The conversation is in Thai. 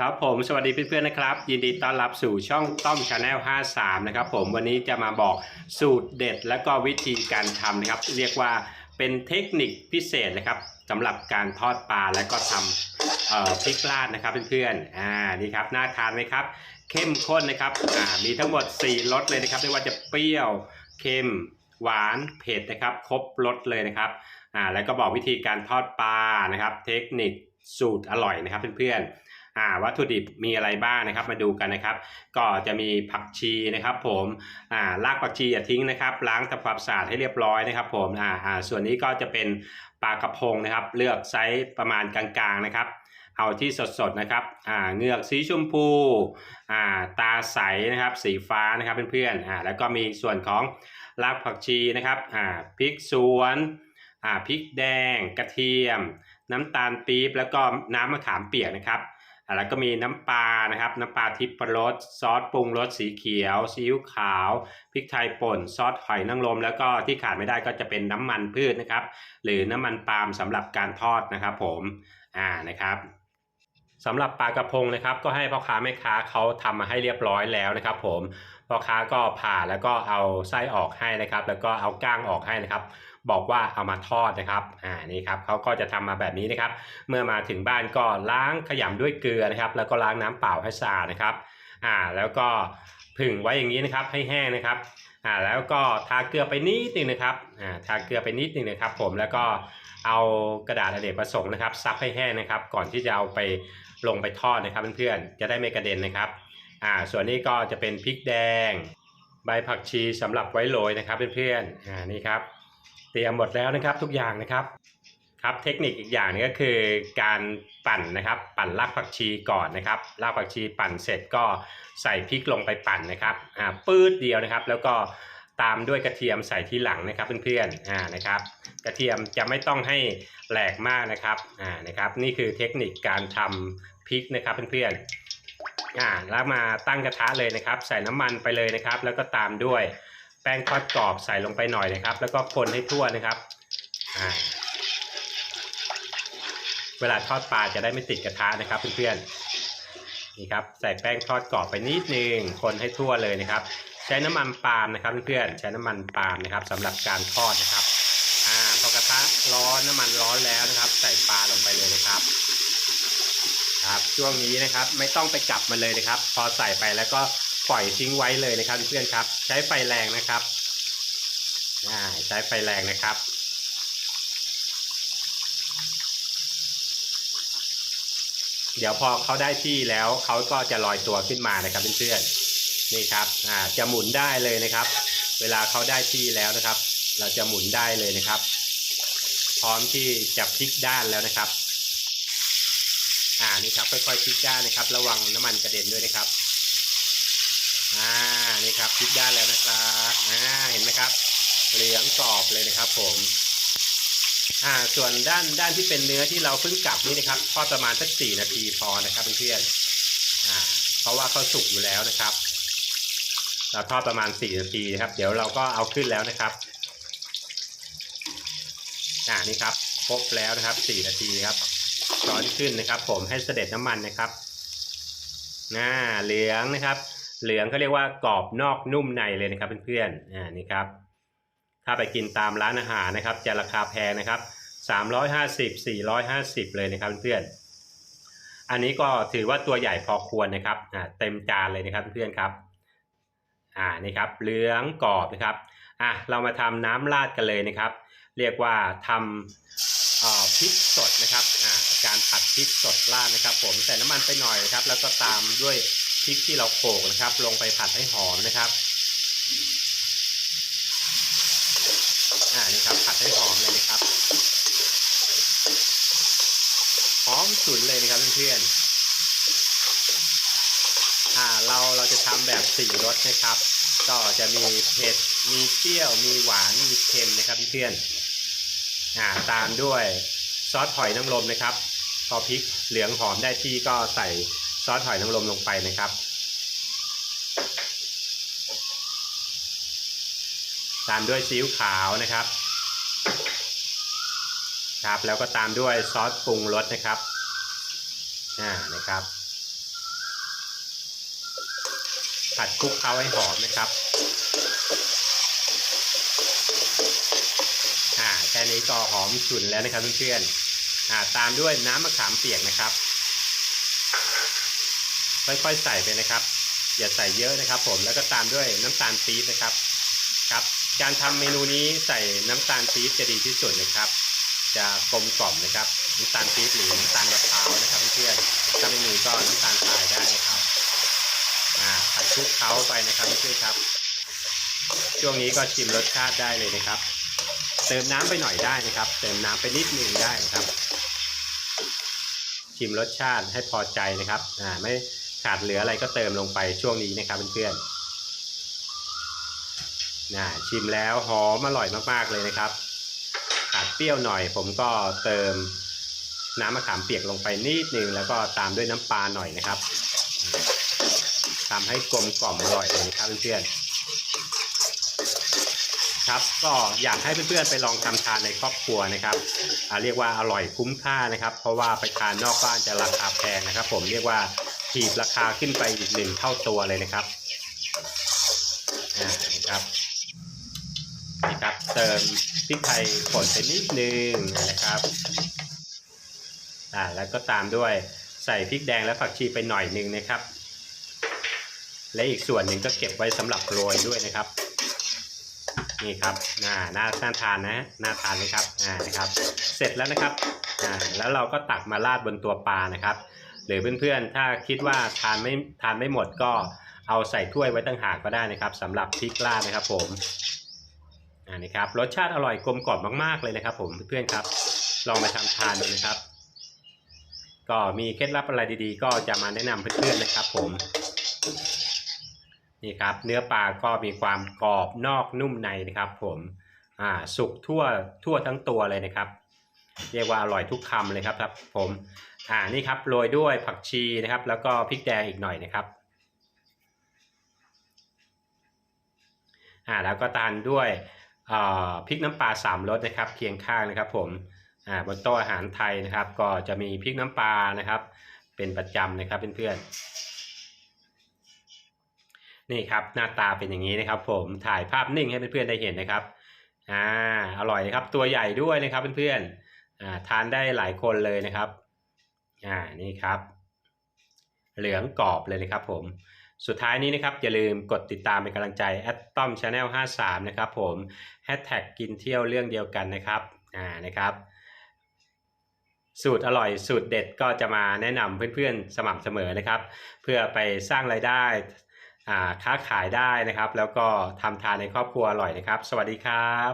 ครับผมสวัสดีเพื่อนๆนะครับ ยินดีต้อนรับสู่ช่องต้อมชาแนล53 นะครับผมวันนี้จะมาบอกสูตรเด็ดและก็วิธีการทำนะครับ เรียกว่าเป็นเทคนิคพิเศษนะครับสำหรับการทอดปลาและก็ทำพริกราดนะครับเพื่อนๆอ่านี่ครับน่าทานไหมครับ เข้มข้นนะครับอ่ามีทั้งหมด 4รสเลยนะครับไม่ว่าจะเปรี้ยวเค็มหวานเผ็ดนะครับ ครบรสเลยนะครับอ่าแล้วก็บอกวิธีการทอดปลานะครับ เทคนิคสูตรอร่อยนะครับเพื่อนๆ อ่าวัตถุดิบมีอะไรบ้างนะครับ มาดูกันนะครับ ก็จะมีผักชีนะครับผมอ่ารากผักชีอย่าทิ้งนะครับ ล้างทำความสะอาดให้เรียบร้อยนะครับ ผมอ่าอ่าส่วนนี้ก็จะเป็นปลากระพงนะครับ เลือกไซส์ประมาณกลางๆนะครับเอาที่สดๆนะครับ อ่า เงือกสีชมพู อ่า ตาใสนะครับ สีฟ้านะครับเพื่อนๆ อ่า แล้วก็มีส่วนของรากผักชีนะครับ อ่า พริกสวน อ่า พริกแดง กระเทียม น้ำตาลปี๊บ แล้วก็น้ำมะขามเปียกนะครับ แล้วก็มีน้ำปลานะครับ น้ำปลาทิพย์รสซอสปรุงรสสีเขียวซีอิ๊วขาวพริกไทยป่น ซอสหอยนางรมแล้วก็ที่ขาดไม่ได้ก็จะเป็นน้ำมันพืชนะครับ หรือน้ำมันปาล์มสำหรับการทอดนะครับ ผมอ่านะครับสำหรับปลากระพงนะครับก็ให้พ่อค้าแม่ค้าเขาทำมาให้เรียบร้อยแล้วนะครับ ผมพ่อค้าก็ผ่าแล้วก็เอาไส้ออกให้นะครับ แล้วก็เอาก้างออกให้นะครับ บอกว่าเอามาทอดนะครับอ่านี่ครับเขาก็จะทำมาแบบนี้นะครับ เมื่อมาถึงบ้านก็ล้างขยำด้วยเกลือนะครับ แล้วก็ล้างน้ำเปล่าให้สะอาดนะครับอ่าแล้วก็ผึ่งไว้อย่างนี้นะครับให้แห้งนะครับอ่าแล้วก็ทาเกลือไปนิดนึงนะครับอ่าทาเกลือไปนิดนึงนะครับ ผมแล้วก็เอากระดาษอเนกประสงค์นะครับซับให้แห้งนะครับ ก่อนที่จะเอาไปลงไปทอดนะครับเพื่อนๆจะได้ไม่กระเด็นนะครับอ่าส่วนนี้ก็จะเป็นพริกแดง ใบผักชีสำหรับไว้โรยนะครับเพื่อนๆอ่านี่ครับ ตรียมหมดแล้วนะครับทุกอย่างนะครับครับเทคนิคอีกอย่างนึงก็คือการปั่นนะครับปั่นรากผักชีก่อนนะครับรากผักชีปั่นเสร็จก็ใส่พริกลงไปปั่นนะครับอ่าปื๊ดเดียวนะครับ แล้วก็ตามด้วยกระเทียมใส่ที่หลังนะครับเพื่อนๆอ่านะครับ กระเทียมจะไม่ต้องให้แหลกมากนะครับอ่านะครับ นี่คือเทคนิคการทำพริกนะครับเพื่อนๆอ่าแล้วมาตั้งกระทะเลยนะครับ ใส่น้ำมันไปเลยนะครับ แล้วก็ตามด้วย แป้งทอดกรอบใส่ลงไปหน่อยนะครับ แล้วก็คนให้ทั่วนะครับเวลาทอดปลาจะได้ไม่ติดกระทะนะครับเพื่อนๆนี่ครับใส่แป้งทอดกรอบไปนิดนึงคนให้ทั่วเลยนะครับ ใช้น้ำมันปาล์มนะครับเพื่อนๆใช้น้ำมันปาล์มนะครับสำหรับการทอดนะครับอ่าพอกระทะร้อนน้ำมันร้อนแล้วนะครับ ใส่ปลาลงไปเลยนะครับครับช่วงนี้นะครับไม่ต้องไปจับมันเลยนะครับ พอใส่ไปแล้วก็ ปล่อยทิ้งไว้เลยนะครับเพื่อนครับ ใช้ไฟแรงนะครับใช้ไฟแรงนะครับเดี๋ยวพอเขาได้ที่แล้วเขาก็จะลอยตัวขึ้นมานะครับเพื่อนๆนี่ครับอ่าจะหมุนได้เลยนะครับ เวลาเขาได้ที่แล้วนะครับ เราจะหมุนได้เลยนะครับ พร้อมที่จะพลิกด้านแล้วนะครับอ่านี่ครับค่อยๆพลิกด้านนะครับ ระวังน้ำมันกระเด็นด้วยนะครับ อ่านี่ครับพลิกด้านแล้วนะครับอ่าเห็นไหมครับ เหลืองกรอบเลยนะครับ ผมอ่าส่วนด้านด้านที่เป็นเนื้อที่เราเพิ่งกลับนี่นะครับทอดประมาณสักสี่นาทีพอนะครับเพื่อนๆอ่าเพราะว่าเขาสุกอยู่แล้วนะครับ เราทอดประมาณสี่นาทีนะครับ เดี๋ยวเราก็เอาขึ้นแล้วนะครับอ่านี่ครับครบแล้วนะครับสี่นาทีครับช้อนขึ้นนะครับ ผมให้เสด็จน้ำมันนะครับหน้าเหลืองนะครับ เหลืองเขาเรียกว่ากรอบนอกนุ่มในเลยนะครับเพื่อนๆอ่านี่ครับถ้าไปกินตามร้านอาหารนะครับจะราคาแพงนะครับ 350 450 เลยนะครับเพื่อนๆอันนี้ก็ถือว่าตัวใหญ่พอควรนะครับอ่าเต็มจานเลยนะครับเพื่อนๆครับอ่านี่ครับเหลืองกรอบนะครับอะเรามาทำน้ำราดกันเลยนะครับ เรียกว่าทำเอ่อพริกสดนะครับอ่าการผัดพริกสดราดนะครับ ผมใส่น้ำมันไปหน่อยนะครับ แล้วก็ตามด้วย พริกที่เราโขลกนะครับ ลงไปผัดให้หอมนะครับอ่านี่ครับผัดให้หอมเลยนะครับหอมฉุนเลยนะครับเพื่อนๆอ่าเราเราจะทำแบบสี่รสนะครับ ก็จะมีเผ็ดมีเปรี้ยวมีหวานมีเค็มนะครับเพื่อนๆอ่าตามด้วยซอสหอยนางรมนะครับ พอพริกเหลืองหอมได้ที่ก็ใส่ ซอสหอยนางรมลงไปนะครับ ตามด้วยซีอิ๊วขาวนะครับ ครับแล้วก็ตามด้วยซอสปรุงรสนะครับอ่านะครับ ผัดคลุกเคล้าให้หอมนะครับอ่าแค่นี้ก็หอมฉุนแล้วนะครับเพื่อนๆอ่าตามด้วยน้ำมะขามเปียกนะครับ ค่อยๆใส่ไปนะครับ อย่าใส่เยอะนะครับ ผมแล้วก็ตามด้วยน้ำตาลปี๊บนะครับครับ การทำเมนูนี้ใส่น้ำตาลปี๊บจะดีที่สุดนะครับ จะกลมกล่อมนะครับน้ำตาลปี๊บหรือน้ำตาลมะพร้าวนะครับเพื่อนๆถ้าไม่มีก็น้ำตาลทรายได้นะครับอ่าผัดคลุกเคล้าไปนะครับเพื่อนๆครับ ช่วงนี้ก็ชิมรสชาติได้เลยนะครับ เติมน้ำไปหน่อยได้นะครับ เติมน้ำไปนิดนึงได้นะครับชิมรสชาติให้พอใจนะครับ อ่า ไม่ ขาดเหลืออะไรก็เติมลงไปช่วงนี้นะครับเพื่อนๆนะชิมแล้วหอมอร่อยมากๆเลยนะครับ ขาดเปรี้ยวหน่อย ผมก็เติมน้ำมะขามเปียกลงไปนิดนึงแล้วก็ตามด้วยน้ำปลาหน่อยนะครับทำให้กลมกล่อมอร่อยเลยครับเพื่อนๆครับก็อยากให้เพื่อนๆไปลองทำทานในครอบครัวนะครับเรียกว่าอร่อยคุ้มค่านะครับ เพราะว่าไปทานนอกบ้านจะราคาแพงนะครับ ผมเรียกว่า ถีบราคาขึ้นไปอีกหนึ่งเท่าตัวเลยนะครับอ่านะครับนี่ครับเติมพริกไทยป่นไปนิดนึงนะครับอ่าแล้วก็ตามด้วยใส่พริกแดงและผักชีไปหน่อยนึงนะครับ และอีกส่วนหนึ่งก็เก็บไว้สำหรับโรยด้วยนะครับนี่ครับน่าน่าน่าทานนะน่าทานไหมครับอ่านะครับ เสร็จแล้วนะครับอ่าแล้วเราก็ตักมาราดบนตัวปลานะครับ หรือเพื่อนๆ ถ้าคิดว่าทานไม่ทานไม่หมดก็เอาใส่ถ้วยไว้ตั้งหากก็ได้นะครับสำหรับพริกราดนะครับผมอ่านี่ครับรสชาติอร่อยกลมกล่อมมากๆเลยนะครับ ผมเพื่อนๆครับ ลองมาทำทานดูนะครับ ก็มีเคล็ดลับอะไรดีๆ ก็จะมาแนะนำเพื่อนๆนะครับ ผมนี่ครับ เนื้อปลาก็มีความกรอบนอกนุ่มในนะครับ ผมอ่าสุกทั่วทั่วทั้งตัวเลยนะครับ เรียกว่าอร่อยทุกคำเลยครับครับ ผม อ่านี่ครับโรยด้วยผักชีนะครับ แล้วก็พริกแดงอีกหน่อยนะครับอ่าแล้วก็ตามด้วยอ่าพริกน้ำปลาสามรสนะครับ เคียงข้างนะครับ ผมอ่าบนโต๊ะอาหารไทยนะครับ ก็จะมีพริกน้ำปลานะครับ เป็นประจำนะครับเพื่อนๆนี่ครับหน้าตาเป็นอย่างนี้นะครับ ผมถ่ายภาพนิ่งให้เพื่อนๆได้เห็นนะครับอ่าอร่อยนะครับตัวใหญ่ด้วยนะครับเพื่อนๆอ่าทานได้หลายคนเลยนะครับ อ่านี่ครับ เหลืองกรอบเลยนะครับผมสุดท้ายนี้นะครับ อย่าลืมกดติดตามเป็นกำลังใจแอดต้อมชาแนล53 นะครับผมแฮชแท็กกินเที่ยวเรื่องเดียวกันนะครับอ่านะครับ สูตรอร่อยสูตรเด็ดก็จะมาแนะนำเพื่อนๆสม่ำเสมอนะครับ เพื่อไปสร้างรายได้อ่าค้าขายได้นะครับ แล้วก็ทำทานในครอบครัวอร่อยนะครับ สวัสดีครับ